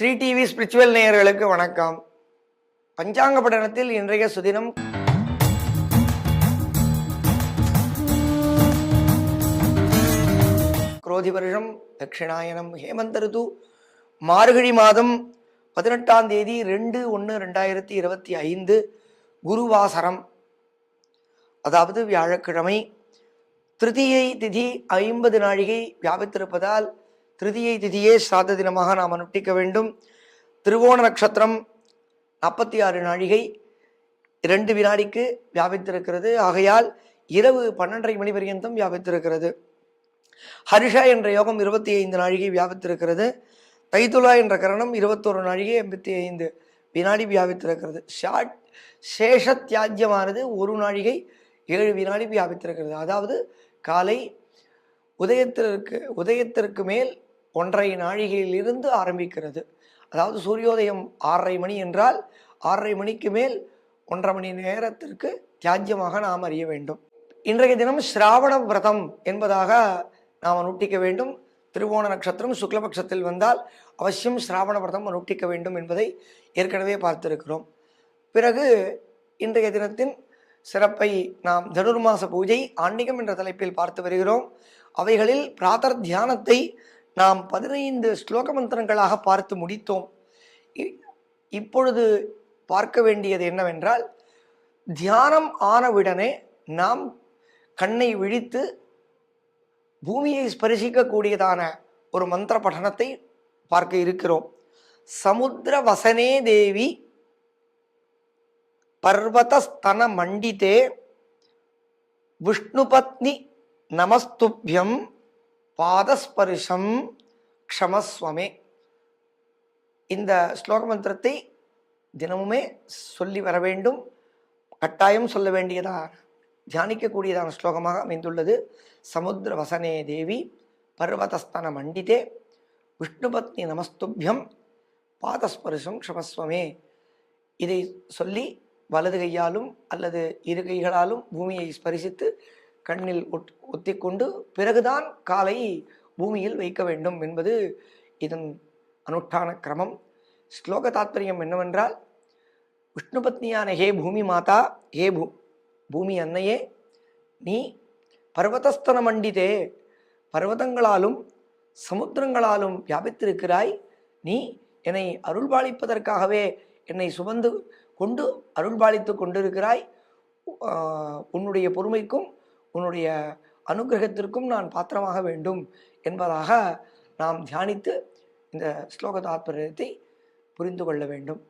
Sri TV spiritual நேயர்களுக்கு வணக்கம். பஞ்சாங்க படனத்தில் இன்றைய சுதினம். குரோதி வருஷம் தட்சிணாயனம் ஹேமந்த ரிது மார்கழி மாதம் பதினெட்டாம் தேதி ரெண்டு ஒன்று ரெண்டாயிரத்தி இருபத்தி ஐந்து குருவாசரம். அதாவது வியாழக்கிழமை. திருதியை திதி ஐம்பது நாழிகை வியாபித்திருப்பதால் திருதியை திதியே சாத தினமாக நாம் அனுஷ்டிக்க வேண்டும். திருவோண நட்சத்திரம் நாற்பத்தி ஆறு நாழிகை இரண்டு வினாடிக்கு வியாபித்திருக்கிறது. ஆகையால் இரவு பன்னெண்டரை மணி பர்யந்தம் வியாபித்திருக்கிறது. ஹரிஷா என்ற யோகம் இருபத்தி ஐந்து நாழிகை வியாபித்திருக்கிறது. தைத்துலா என்ற கரணம் இருபத்தொரு நாழிகை எண்பத்தி ஐந்து வினாடி வியாபித்திருக்கிறது. ஷாட் சேஷ தியாஜ்யமானது ஒரு நாழிகை ஏழு வினாடி வியாபித்திருக்கிறது. அதாவது காலை உதயத்திற்கு உதயத்திற்கு மேல் ஒன்றரை நாழிகையிலிருந்து ஆரம்பிக்கிறது. அதாவது சூரியோதயம் ஆறரை மணி என்றால் ஆறரை மணிக்கு மேல் ஒன்றரை மணி நேரத்திற்கு தியாஜ்யமாக நாம் அறிய வேண்டும். இன்றைய தினம் சிராவண விரதம் என்பதாக நாம் அனுட்டிக்க வேண்டும். திருவோண நட்சத்திரம் சுக்லபக்ஷத்தில் வந்தால் அவசியம் சிராவண விரதம் அனுட்டிக்க வேண்டும் என்பதை ஏற்கனவே பார்த்திருக்கிறோம். பிறகு இன்றைய தினத்தின் சிறப்பை நாம் தனுர்மாச பூஜை ஆன்மீகம் என்ற தலைப்பில் பார்த்து வருகிறோம். அவைகளில் பிராத்தர் தியானத்தை நாம் பதினைந்து ஸ்லோக மந்திரங்களாக பார்த்து முடித்தோம். இ- இப்பொழுது பார்க்க வேண்டியது என்னவென்றால் தியானம் ஆனவுடனே நாம் கண்ணை விழித்து பூமியை ஸ்பரிசிக்கக்கூடியதான ஒரு மந்திர பఠனத்தை பார்க்க இருக்கிறோம். சமுத்திர வசனே தேவி பர்வதஸ்தன மண்டிதே விஷ்ணுபத்னி நமஸ்துபியம் பாதஸ்பரிஷம் க்ஷமஸ்வமே. இந்த ஸ்லோக மந்திரத்தை தினமுமே சொல்லி வர வேண்டும். கட்டாயம் சொல்ல வேண்டியதான தியானிக்கக்கூடியதான ஸ்லோகமாக அமைந்துள்ளது. சமுத்திர வசனே தேவி பர்வதஸ்தன மண்டிதே விஷ்ணுபத்னி நமஸ்துபியம் பாதஸ்பரிசம் க்ஷமஸ்வமே. இதை சொல்லி வலது கையாலும் அல்லது இரு கைகளாலும் பூமியை ஸ்பரிசித்து கண்ணில் ஒட் ஒத்திக்கொண்டு பிறகுதான் காலை பூமியில் வைக்க வேண்டும் என்பது இதன் அனுஷ்டான கிரமம். ஸ்லோக தாத்பரியம் என்னவென்றால் விஷ்ணு பத்னியான ஹே பூமி மாதா ஹே பூ பூமி அன்னையே நீ பர்வதஸ்தன மண்டிதே பர்வதங்களாலும் சமுத்திரங்களாலும் வியாபித்திருக்கிறாய். நீ என்னை அருள்பாலிப்பதற்காகவே என்னை சுமந்து கொண்டு அருள்பாலித்து கொண்டிருக்கிறாய். உன்னுடைய பொறுமைக்கும் உன்னுடைய அனுகிரகத்திற்கும் நான் பாத்திரமாக வேண்டும் என்பதாக நாம் தியானித்து இந்த ஸ்லோக தாத்பரியத்தை புரிந்து கொள்ள வேண்டும்.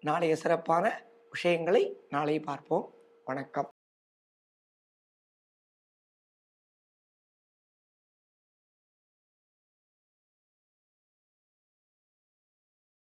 நாளைய சிறப்பான விஷயங்களை நாளை பார்ப்போம். வணக்கம்.